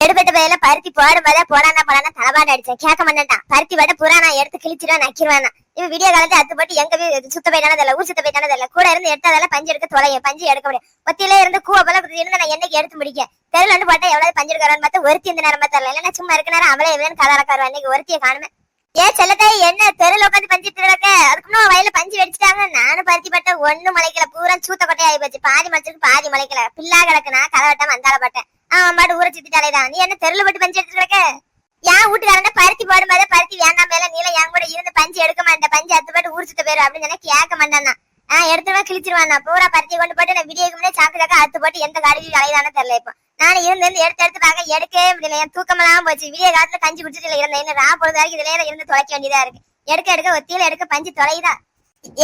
எடுபட்ட பையில பருத்தி போடும் போதே போடானா போடானா தலைவாடு அடிச்சேன். கேட்க மாட்டேன்டான் பருத்தி வட பூரா நான் எடுத்து கிழிச்சிருவேன் நக்கிருவேன். இவன் வீடியோ காலத்தை அத்து போட்டு எங்க சுத்த போயிட்டானது இல்ல ஊர் சுத்த போயிட்டானது இல்ல கூட இருந்து எடுத்ததால பஞ்சு எடுக்க தொலையும். பஞ்சு எடுக்க முடியும் ஒத்தியில இருந்து கூவ போல இருந்து நான் என்னைக்கு எடுத்து முடிக்க தெருல வந்து போட்டா எவ்வளவு பஞ்சு எடுக்கிறான்னு பார்த்தா ஒருத்தி இந்த நேரம் பார்த்தல இல்லைன்னா சும்மா இருக்க நேரம் அவளே எவ்வளவு கதாரக்காரன் இன்னைக்கு ஒருத்தியை காணுமே. ஏன் செல்லத்தாய் என்ன தெருல உட்காந்து பஞ்சு எடுத்துருக்க அதுக்குன்னு வயல பஞ்சு வெடிச்சிட்டாங்க. நானும் பருத்தி பட்ட ஒண்ணு முளைக்கல. பூரா சூத்த கொட்டையா போச்சு. பாதி மலைச்சிருக்கு பாதி முளைக்கல. பில்லா கிடக்கு நான் வட்டம் வந்தால பட்டேன். ஆமாடு ஊரை சுத்தி தலைதான் நீ என்ன தெருல போட்டு பஞ்சு எடுத்து கிடக்க? என் வீட்டுக்காரன் பருத்தி போடும்போது பருத்தி வேண்டாம் மேல நீல என் கூட இருந்து பஞ்சு எடுக்க இந்த பஞ்சு அத்து போட்டு ஊர் சுத்த போயிரும் அப்படின்னு சொன்னா கேட்க மாட்டான் ஆஹ் எடுத்துருவா கிழிச்சிருவான் பூரா பருத்தி கொண்டு போட்டு நான் விடியக்கு முன்னாடி சாக்கு சாக்கா அத்து போட்டு எந்த காடி அலைதானே தெரியல இப்போ. நான் இருந்து இருந்து எடுத்து எடுத்து பார்க்க எடுக்கவே முடியல. என் தூக்கமெல்லாம் போச்சு. விடிய காலத்துல கஞ்சி குடிச்சிட்டு இருந்தேன். இன்னும் ரா பொழுது வரைக்கும் இதுல இருந்து தொலைக்க வேண்டியதா இருக்கு. எடுக்க எடுக்க ஒத்தியில எடுக்க பஞ்சு தொலைதா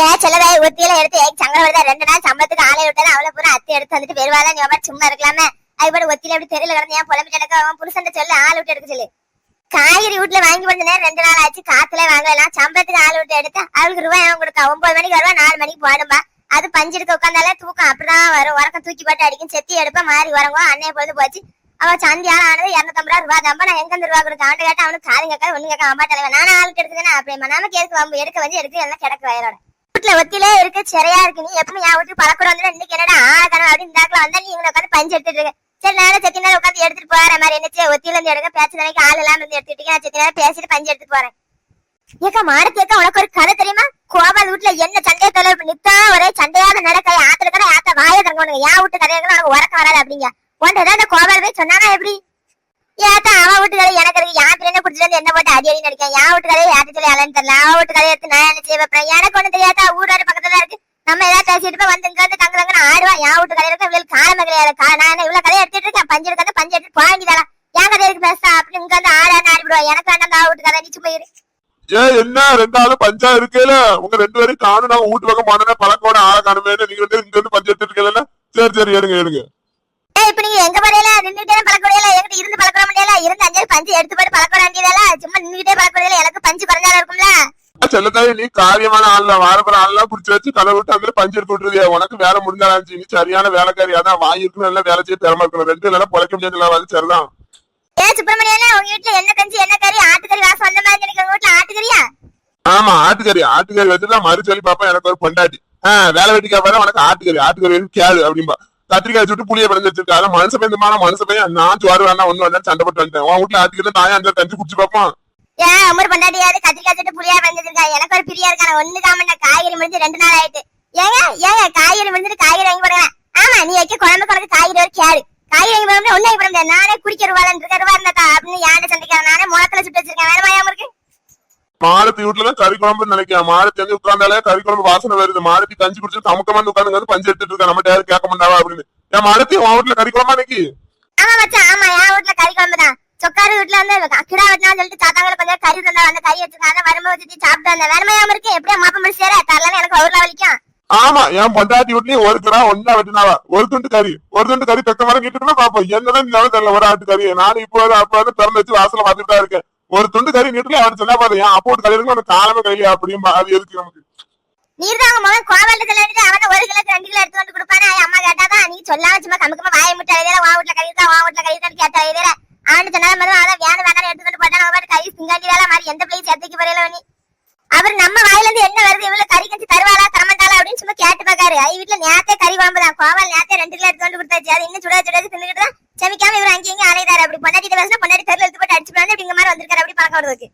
ஏன் சொல்லதாய் ஒத்தியில எடுத்து ஏய் வருதா ரெண்டு நாள் சம்பளத்துக்கு ஆளை விட்டா அவ்வளவு பூரா அத்து எடுத்து வந்துட்டு பெருவாதான் நீ சும்மா இருக்கலாமே. அதுபோல ஒத்தியில எப்படி தெரியல கிடந்து ஏன் புலம்பிட்டு எடுக்க அவன் புருஷன் சொல்லு ஆள் விட்டு எடுக்க சொல்லு. காய்கறி வீட்டுல வாங்கி போன நேரம் ரெண்டு நாள் ஆச்சு காத்துல வாங்கலாம் சம்பளத்துக்கு ஆள் விட்டு எடுத்தா அவளுக்கு ரூபாய் அவன் கொடுத்தா ஒன்பது மணிக்கு வருவா நாலு மணிக்கு போடும்பா அது பஞ்சு எடுக்க உட்காந்தாலே தூக்கம் அப்படிதான் வரும். உறக்கம் தூக்கி போட்டு அடிக்கும் செத்தி எடுப்ப மாறி வரங்கும் அன்னைய பொழுது போச்சு. அவ சந்தியால ஆனது இரநூத்தம்பது ரூபா ரூபா தம்பா நான் எங்க இருந்து ரூபா கொடுக்க அவன் கேட்டா அவனுக்கு காது கேட்காது ஒண்ணு கேட்க அம்மா தலைவன் நானும் ஆளுக்கு எடுக்குதுன்னா அப்படிமா நமக்கு எதுக்கு வம்பு எடுக்க வந்து எடுத்து எல்லாம் கிடக்கு வயலோட. வீட்டுல ஒத்திலே இருக்கு சிறையா இருக்கு. நீ எப்பவுமே என் வீட்டுக்கு பழக்கூட வந்து இன்னைக்கு என்னடா ஆ கனவு அப்படின்னு தாக்கல வந்தா நீ இவங்க உட்காந்து பஞ்சு எடுத்துட்டு இருக்க. சரி நானும் செத்தி நேரம் உட்காந்து எடுத்துட்டு போற மாதிரி என்னச்சு ஒத்தியில இருந்து எடுங்க. பேச்சு நினைக்க ஆள் எல்லாம் இருந்து எடுத்துட்டு நான் செத்தி நேரம் பேசிட்டு பஞ்சு எடுத்துட்டு போறேன். ஏக்கா மாரத்தி ஏக்கா உனக்கு ஒரு கதை தெரியுமா? கோபால் வீட்டுல என்ன சண்டையை தொலை நித்தா ஒரே சண்டையாத நடக்க? ஆத்துல கடை ஆத்த வாய தங்கணுங்க என் வீட்டு கதைகள் உனக்கு உறக்க வராது அப்படிங்க. உன்ட்ட ஏதாவது கோபால் போய் சொன்னானா எப்படி? ஏத்தா அவன் வீட்டு கதை எனக்கு இருக்கு. யான் பிள்ளை குடிச்சிட்டு என்ன போட்டு அடி அடி நடிக்க என் வீட்டு கதையை யார்ட்டு சொல்லி அலன்னு தெரியல. அவன் வீட்டு கதையை எடுத்து நான் என்ன செய்ய வைப்பேன்? எனக்கு ஒண்ணு தெரியாதா? ஊரோட பக்கத்துல இருக்கு. நம்ம ஏதாவது பேசிட்டு வந்து இங்க வந்து தங்க தங்கன்னு ஆடுவா என் வீட்டு கதையில இருக்க இவளுக்கு காலமே கிடையாது நான் என்ன இவ்வளவு கதையை எடுத்துட்டு இருக்கேன்? பஞ்சு எடுக்காத பஞ்சு எடுத்து போங்கிதாளா என் கதை இருக்கு பேசா அப்படின்னு இங்க வந்து ஆடான்னு ஆடிவிடுவா எனக்கு வேண்டாம் நான் வீட்டு கதை நீ சும்மா இரு ஏன் என்ன? ரெண்டாவது பஞ்சா இருக்கேல? உங்க ரெண்டு பேரும் காணும் நாங்க வீட்டு பக்கம் போனோன்னா பழக்கோட ஆள காணுமே நீங்க வந்து இங்க வந்து பஞ்சு எடுத்துட்டு இருக்கல சரி சரி எடுங்க எடுங்க. ஏய், இப்ப நீங்க எங்க படையில நின்னுட்டே பழக்கூடையில எங்கிட்ட இருந்து பழக்க முடியல இருந்து அஞ்சு பஞ்சு எடுத்து போட்டு பழக்க வேண்டியதால சும்மா நின்னுட்டே பழக்கூடையில எனக்கு பஞ்சு குறைஞ்சாலும் இருக்கும்ல? செல்லத்தாய் நீ காரியமான ஆள்ல வாரப்புற ஆள்லாம் புடிச்சு வச்சு கதை விட்டு அந்த பஞ்சு எடுத்து விட்டுருதியா உனக்கு வேலை முடிஞ்சாச்சு நீ சரியான வேலைக்காரி அதான் வாங்கி இருக்கணும் நல்லா வேலை செய்ய திறமை இருக்கணும் ரெண்டு நல்லா பொழைக்க முடியாது அது சரிதான். ஏன் சுப்பிரமணியனே உங்க வீட்டுல என்ன கஞ்சி என்ன கறி ஆட்டுக்கறி வாசம் வந்த மாதிரி எனக்கு உங்க வீட்டுல ஆட்டுக்கறியா? ஆமா ஆட்டுக்கறி ஆட்டுக்கறி வச்சுட்டு தான் மறு சொல்லி பாப்பா எனக்கு ஒரு பொண்டாட்டி. ஆஹ் வேலை வெட்டிக்கா பாரு உனக்கு ஆட்டுக்கறி ஆட்டுக்கறி கேளு அப்படிம்பா. கத்திரிக்காய் சுட்டு புளிய பிறந்து வச்சிருக்கா அதான் மனசு பயந்தமான மனசு பையன் நான் சோறு வேணா ஒண்ணு வேணா சண்டை போட்டு வந்துட்டேன். உன் வீட்டுல ஆட்டுக்கறி தாயா அந்த கஞ்சி குடிச்சு பாப்பான் ஏன் அம்மர் பொண்டாட்டியாவது கத்திரிக்காய் சுட்டு புளியா வந்திருக்கா எனக்கு ஒரு பிரியா இருக்கா? ஒண்ணு தாமண்ட காய்கறி முடிஞ்சு ரெண்டு நாள் ஆயிட்டு. ஏங்க ஏங்க காய்கறி முடிஞ்சிட்டு காய்கறி வாங்கி போடுங்க. ஆமா நீ வைக்க குழம்பு குழம்பு காய்கறி ஒரு கேடு காய்கறி வாங்கி போடுங்க ஒண்ணு வாங்கி போட நானே குடிக்க ரூபாய் இருக்க. ரூபா இருந்தா அப்படின்னு யார்கிட்ட சந்திக்கிறேன் நானே முளத்துல சுட்டு வச்சிருக்கேன். வேற மாயாம இருக்கு மாலத்தி வீட்டுல தான் கறி குழம்பு நினைக்கிறேன். மாலத்தி வந்து உட்கார்ந்தாலே கறி குழம்பு வாசனை வருது. மாலத்தி கஞ்சி குடிச்சு தமுக்கமா வந்து உட்காந்து வந்து பஞ்சு எடுத்துட்டு இருக்கா? நம்ம யாரும் கேட்க மாட்டாவா அப்படின்னு. ஏன் மாலத்தி உன் வீட்டுல கறி குழம்பா இன்னைக்கு? ஆமா மச்சான். ஆமா என் வீட்டுல கறி குழம்பு தான். சொக்காரு வீட்டுல வந்து கிடா வெட்டினா சொல்லிட்டு சாத்தாங்கள கொஞ்சம் கறி தந்தா அந்த கறி வச்சிருக்காங்க வரும்போது வச்சுட்டு சாப்பிட்டு வந்தேன். வேணுமையாம இருக்கு. எப்படியா மாப்ப முடிச்சாரு தரலாம் எனக்கு அவ்வளவு வலிக்கும் ஆமா என் பொண்டாட்டி வீட்லயும் ஒரு கிடா ஒன்னா வெட்டினாவா. ஒரு துண்டு கறி. ஒரு துண்டு கறி பெக்க மரம் கிட்டுனா பாப்போம். என்னதான் இருந்தாலும் தெரியல ஒரு ஆட்டு கறி நானும் இப்போ அப்ப வந்து திறந்து வச்சு வாசல பார்த்துட்டு தான் இருக்கேன். ஒரு துண்டு கறி நீட்டுல அவன் சொன்னா பாரு என் அப்போட்டு கறி இருக்கு உனக்கு காலமே கையில அப்படியும் அது எதுக்கு நமக்கு? நீர் தான் மகன் கோவல்ல சொல்லிட்டு அவன ஒரு கிலோ ரெண்டு கிலோ எடுத்து வந்து கொடுப்பானே. அவன் அம்மா கேட்டாதான் நீ சொல்லாம சும்மா கமுக்கமா கை பாக்காரு ஐ வீட்டுல நேத்தே கறி குழம்பு தான் கோவால் நேத்தே ரெண்டு கிலோ எடுத்து வந்து கொடுத்தாச்சு. அது இன்னும் சுட சுடாது தின்னுக்கிட்டு தான் செமிக்காம இவர் அங்கேயும் இங்கேயும் அலைதாரு அப்படி பொண்டாட்டி பேசினா பொண்டாட்டி தெருல எடுத்து போட்டு அடிச்சு போட்டு அப்படிங்கிற மாதிரி வந்திருக்காரு. அப்படி பழக்கம் வருதுக்கு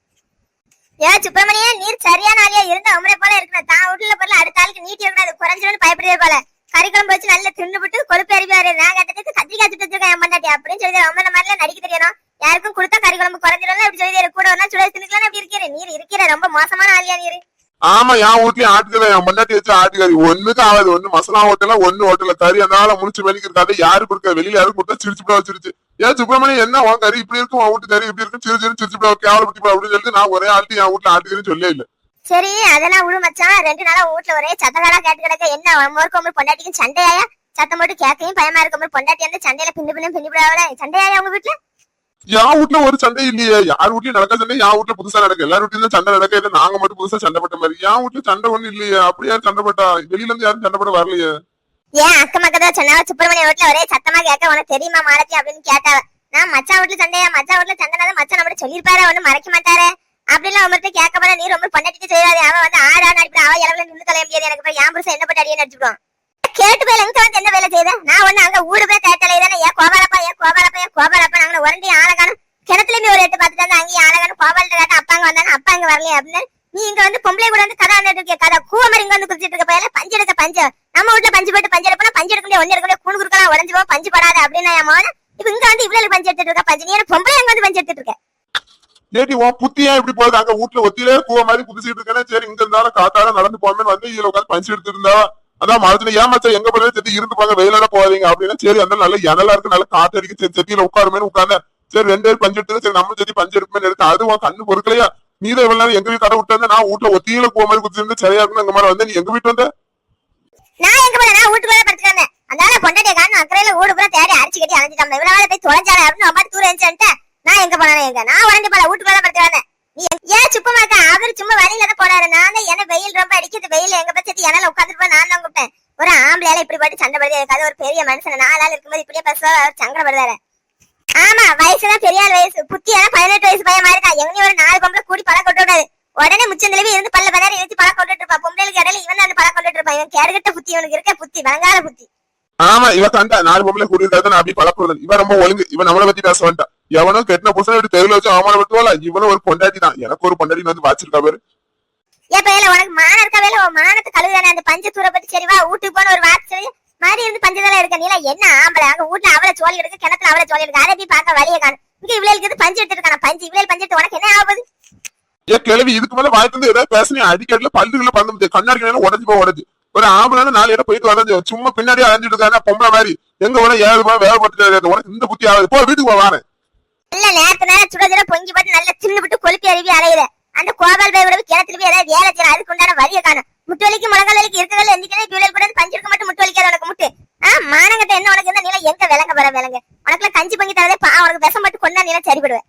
ஏ சுப்பிரமணியா நீர் சரியான ஆளியா இருந்த உமரை போல இருக்கணும். தான் வீட்டுல பொருள் அடுத்த ஆளுக்கு நீட்டி இருக்கணும். அது குறைஞ்சிடும் பயப்படுதே போல. கறி குழம்பு வச்சு நல்லா தின்னு விட்டு கொழுப்பு அறிவாரு நான் கட்டத்துக்கு கத்திரிக்காய் சுட்டு வச்சிருக்கேன் என் பண்ணாட்டி அப்படின்னு சொல்லி உமரை மாதிரிலாம் நடிக்க தெரியணும் யாருக்கும் கொடுத்தா கறி குழம்பு குறைஞ்சிடும் அப்படி சொல்லி கூட ஒரு நாள் சுட தின்னுக்கலாம் அப்படி இருக்கிறேன் நீர் இருக்கிற. ரொம்ப மோசமான ஆளியா நீர். ஆமா என் வீட்லயும் ஆட்டுக்கல என் பொண்டாட்டி வச்சு ஆட்டுக்காது ஒண்ணுக்கு ஆகாது ஒண்ணு மசாலா ஹோட்டல ஒண்ணு ஹோட்டல தறி அதனால முடிச்சு வெளிக்கு யாரு கொடுக்க வெளியில யாரும் கொடுத்தா சிரிச்சு போட வச்சிருச்சு ஏன் சுப்பிரமணியம் என்ன உன் கறி இப்படி இருக்கும் உன் வீட்டு கறி இப்படி இருக்கும் சிரிச்சு சிரிச்சு சிரிச்சு போட அப்படின்னு சொல்லிட்டு நான் ஒரே ஆட்டு என் வீட்டுல ஆட்டுக்கறின்னு சொல்லவே இல்ல சரி அதெல்லாம் விடு மச்சான் ரெண்டு நாளா வீட்டுல ஒரே சத்தகாலா கேட்டு கிடக்க என்ன மோருக்கு உங்க பொண்டாட்டிக்கும் சண்டையாயா சத்தம் போட்டு கேட்கையும் பயமா இருக்கும் பொண்டாட்டி வந்து சண்டையில பின்னு பின்னு பின்னி விடாவல சண்டையாயா உங்க வீட்டுல என் வீட்டுல ஒரு சண்டை இல்லையே. யார் வீட்லயும் நடக்க சண்டை என் வீட்டுல புதுசா நடக்க. எல்லார் வீட்லயும் சண்டை நடக்க? இல்ல நாங்க மட்டும் புதுசா சண்டை பட்ட மாதிரி. என் வீட்டுல சண்டை ஒண்ணு இல்லையே. அப்படியே சண்டை பட்டா? வெளியில இருந்து யாரும் சண்டை பட வரலையே. ஏன் அக்கம் பக்கத்துல சொன்னா சுப்பிரமணிய வீட்டுல ஒரே சத்தமா கேட்க உனக்கு தெரியுமா மாலத்தி அப்படின்னு கேட்டா நான் மச்சான் வீட்டுல சண்டையா? மச்சா வீட்டுல சண்டைனால மச்சான் நம்மகிட்ட சொல்லிருப்பாரு ஒண்ணு மறைக்க மாட்டாரு. அப்படிலாம் அவர்கிட்ட கேட்க போனா நீ ரொம்ப பண்ணிட்டு செய்யாது அவன் வந்து ஆடா நடிப்பா அவ இளவுல நின்று தொலைய முடியாது. எனக்கு போய் என் புருஷன் என்ன போட்டு அடியே நடிச்சுடுவான் கேட்டு போய் எங்க வந்து என்ன வேலை செய்த நான் ஒண்ணு அங்க ஊரு போய் கேட்டல தானே ஏன் கோபாலப்பா ஏன் கோபாலப்பா ஏன் கோபாலப்பா? நாங்க உரண்டி ஆளகானும் கிணத்துலயுமே ஒரு எட்டு பார்த்துட்டு வந்து அங்கேயும் ஆளகானும் கேட்டா அப்பா அங்க வந்தாங்க அப்பா அங்க வரலையே? அப்படின்னு. நீ இங்க வந்து பொம்பளை கூட வந்து கதை வந்துட்டு இருக்க கதை கூவ மாதிரி இங்க வந்து குடிச்சிட்டு இருக்க பையல பஞ்சு எடுக்க பஞ்சு. நம்ம வீட்டுல பஞ்சு போட்டு பஞ்சு எடுப்பா பஞ்சு எடுக்க முடியாது ஒன்னு எடுக்க முடியாது கூணு குறுக்கலாம் உடஞ்சு போக பஞ்சு படாது. அப்படின்னு என் மகன் இப்ப இங்க வந்து இவ்வளவு பஞ்சு எடுத்துட்டு இருக்க பஞ்சு. நீ பொம்பளை அங்க வந்து பஞ்சு எடுத்துட்டு இருக்க? ஏடி உன் புத்தியா இப்படி போகுது? அங்க வீட்டுல ஒத்திலே கூவ மாதிரி குதிச்சிட்டு இருக்கேன்னு சரி இங்க இருந்தாலும் காத்தால நடந்து போமேன்னு வந்து இதுல உட்காந்து பஞ்சு எடுத்து இருந்தா அதான் மரத்துல ஏமாச்சா எங்க போறது செட்டி இருந்து போங்க வெயிலால போகாதீங்க அப்படின்னா. சரி அந்த நல்ல எனலா இருக்கு நல்ல காத்து அடிக்க சரி செட்டியில உட்காருமேன்னு உட்கார்ந்தேன் சரி ரெண்டு பேர் பஞ்சு எடுத்து சரி நம்ம செட்டி பஞ்சு எடுக்குமே எடுத்து அதுவும் கண்ணு பொறுக்கலையா? நீ தான் இவ்வளவு நேரம் எங்க வீட்டு கடை விட்டு நான் வீட்டுல ஒத்தியில போக மாதிரி குத்திருந்து சரியா இருக்கும் எங்க மாதிரி வந்து நீ எங்க வீட்டு வந்த? நான் எங்க போல நான் வீட்டுக்குள்ள படுத்துட்டு அதனால பொண்டாட்டிய காரணம் அக்கறையில ஊடு கூட தேடி அடிச்சு கட்டி அலைஞ்சிட்டாங்க இவ்வளவு நாள் போய் தொலைஞ்சாலே அப்படின்னு அம்மா தூரம் நான் எங்க போனேன் எங்க. நான் உடஞ்சு போல வீட்டுக்குள்ள படுத்து வந்தேன் நீ எங்க- ஏன் சும்மா இருக்கா அவர் சும்மா வழியில தான் போனாரு நானே என்ன வெயில் ரொம்ப அடிக்குது வெயில் எங்க பச்சத்தி என்னால உட்காந்துட்டு நான் தான் கூப்பிட்டேன். ஒரு ஆம்பளையால இப்படி போட்டு சண்டை படுது. எனக்கு அது ஒரு பெரிய மனுஷன். நாலு ஆள் இருக்கும்போது இப்படியே பேசுவா அவர் சங்கடப்படுறாரு ஆமா வயசுதான் பெரிய ஆள் வயசு. புத்தி எல்லாம் பதினெட்டு வயசு பையன் மாதிரி இருக்கா? எங்கேயும் ஒரு நாலு பொம்பளை கூடி பழம் கொண்டு விடாது. உடனே முச்சந்திலவே இருந்து பல்ல பதாரி இழுத்து பழம் கொண்டுட்டு இருப்பா. பொம்பளைக்கு இடையில இவன் அந்த பழம் கொண்டுட்டு இருப்பான். இவன் கேடுகட்ட புத்தி இவனுக்கு இருக்க புத்தி வழங்கால புத்தி. ஆமா இவ கண்டா நாலு பொம்பளை கூடி இருந்தா நான் அப்படி பழப்படுறது இவன் ரொம்ப ஒழுங்கு. இவன் நம்மளை பத்தி பேச வேண்டாம் எவனோ கெட்டின புருஷன் இப்படி தெருவில் வச்சு அவமானப்படுத்துவாளா? இவனும் ஒரு பொண்டாட்டி தான். எனக்கு ஒரு பொண்டாட்டி வந்து வாச்சிருக்கா பேரு. ஏன் பையல உனக்கு மானம் இருக்க வேலை? உன் மானத்தை கழுவுதானே அந்த பஞ்ச தூர பத்தி சரி வா வீட்டுக்கு போன ஒரு வார்த்தை சொல்லி மாதிரி இருந்து பஞ்சதெல்லாம் இருக்க நீல என்ன ஆம்பளை? அங்க வீட்டுல அவளை சோழி எடுக்க கிணத்துல அவளை சோழி எடுக்க. அதை போய் பார்க்க வழியை காணும் இங்க இவ்வளவு பஞ்சு எடுத்துருக்கான பஞ்சு. இவ்வளவு பஞ்சு எடுத்து உனக்கு என்ன ஆகுது ஏன் கிளவி இதுக்கு மேல வந்து ஏதாவது பேசினே அடிக்கடில பல்லுகளை முடியாது கண்ணாடி கண்ணாடி உடஞ்சு போய் உடஞ்சு. ஒரு ஆம்பளை நாலு இடம் போயிட்டு வரைஞ்சு சும்மா பின்னாடி அலைஞ்சிட்டு இருக்காங்க பொம்பளை மாதிரி. எங்க வேணா ஏழு ரூபாய் வேலை பார்த்துட்டு உனக்கு இந்த புத்தி ஆகுது. போ வீட்டுக்கு போ வாரேன். நல்ல நேரத்து நேரம் சுட சுட பொங்கி போட்டு நல்ல தின்னு விட்டு கொழுப்பி அருவி அலையுது அந்த கோபால் பாய் விடவு கிணத்துல போய் ஏதாவது வேலை செய்யணும் அதுக்கு உண்டான வழியை காணும். முட்டு வலிக்கு முழங்கால் வலிக்கு இருக்கிறதுல எந்திக்கிறேன் இவ்வளவு கூட பஞ்சு இருக்க மட்டும் முட்டு வலிக்காது உனக்கு முட்டு. ஆ மானங்கட்ட என்ன உனக்கு இந்த நிலை எங்க விளங்க வர விளங்க? உனக்குலாம் கஞ்சி பங்கி தரதே பா உனக்கு விஷம் மட்டும் கொண்டா நிலை சரிபடுவேன்.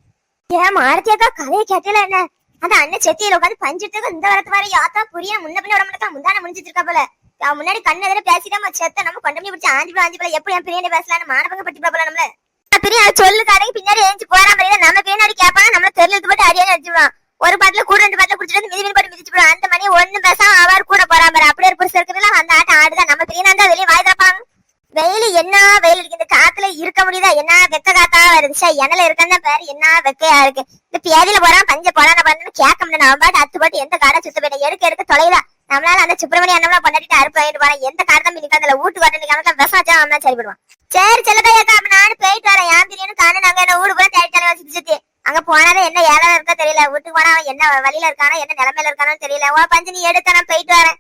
ஏன் மாரத்தியாக்கா கதையை கேட்டல என்ன? அந்த அண்ணன் செத்தியில உட்காந்து பஞ்சிட்டு இந்த வரத்து வர யாத்தா புரிய? முன்ன பின்ன உடம்புல முந்தான முடிஞ்சிட்டு இருக்கா போல முன்னாடி கண்ணு எதிர பேசிட்டாம செத்த நம்ம கொண்டு போய் பிடிச்சி ஆஞ்சி போய் ஆஞ்சி போல எப்படி என் பிரியாணி பேசலாம் மானபங்க பட்டி போல நம்மள. பிரியா சொல்லு கடைக்கு பின்னாடி ஏஞ்சி போறா நம்ம பின்னாடி கேட்பாங்க நம்மள தெருல போட்டு அடியாடி அடிச்சுடுவான் ஒரு பாட்டுல கூட ரெண்டு பாட்டுல குடிச்சிட்டு வந்து மிதி மீன் போட்டு மிதிச்சு போடுவான் அந்த மணி ஒண்ணு பேசாம அவர் கூட போறா மாதிரி அப்படியே ஒரு புருஷன் இருக்கிறதுல அந்த ஆட்டம் ஆடுதான் நம்ம பிரியனா தான் வெளியே வாய் திறப்பாங்க. வெயில் என்ன வெயில் இருக்கு இந்த காத்துல இருக்க முடியுதா? என்ன வெக்க காத்தா வருது? சே எனல இருக்கன்னு பேரு. என்ன வெக்கையா இருக்கு? இந்த பேதியில போறான் பஞ்ச போறான பண்ணு கேட்க முடியல. நம்ம பாட்டு அத்து பாட்டு எந்த காடா சுத்த போயிட்ட எடுக்க எடுக்க தொலைதா நம்மளால அந்த சுப்பிரமணி அண்ணம்லாம் பண்ணிட்டு அறுப்பு வாங்கிட்டு போறேன். எந்த காரை தான் நிக்காதுல வீட்டு வரணும் நிக்காம விசாச்சா அவன் சரிப்படுவான். சரி செல்லக்கையாக்கா அப்ப நானும் போயிட்டு வரேன். ஏன் பிரியாணி காணு நாங்க என்ன ஊடு கூட தேடிட்டாலே சுத்தி சுத்தி. அங்க போனாதான் என்ன ஏழை இருக்கா தெரியல. வீட்டுக்கு போனா அவன் என்ன வழியில இருக்கானோ என்ன நிலைமையில இருக்கானோ தெரியல. ஓ பஞ்சு நீ எடுத்த நான் போயிட்டு வரேன்.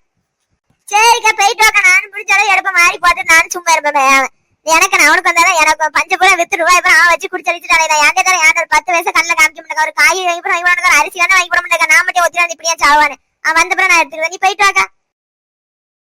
சரிக்கா போயிட்டு வாக்க. நானும் முடிச்சாலும் எடுப்ப மாறி போட்டு நானும் சும்மா இருப்பேன். எனக்கு நான் அவனுக்கு வந்தாலும் எனக்கு பஞ்சு பூரா வித்து ரூபாய் பூரா அவன் வச்சு குடிச்சு அடிச்சுட்டானே. நான் எங்க தர ஏன் பத்து வயசு கண்ணில் காமிக்க மாட்டேங்க ஒரு காய் வாங்கி வாங்கி போட அரிசி வேணா வாங்கி போட மாட்டேங்க நான் மட்டும் ஒத்தி வந்து இப்படியா சாவானே. அவன் வந்த பிறகு நான் எடுத்துருவேன் நீ போயிட்டு வாக்கா.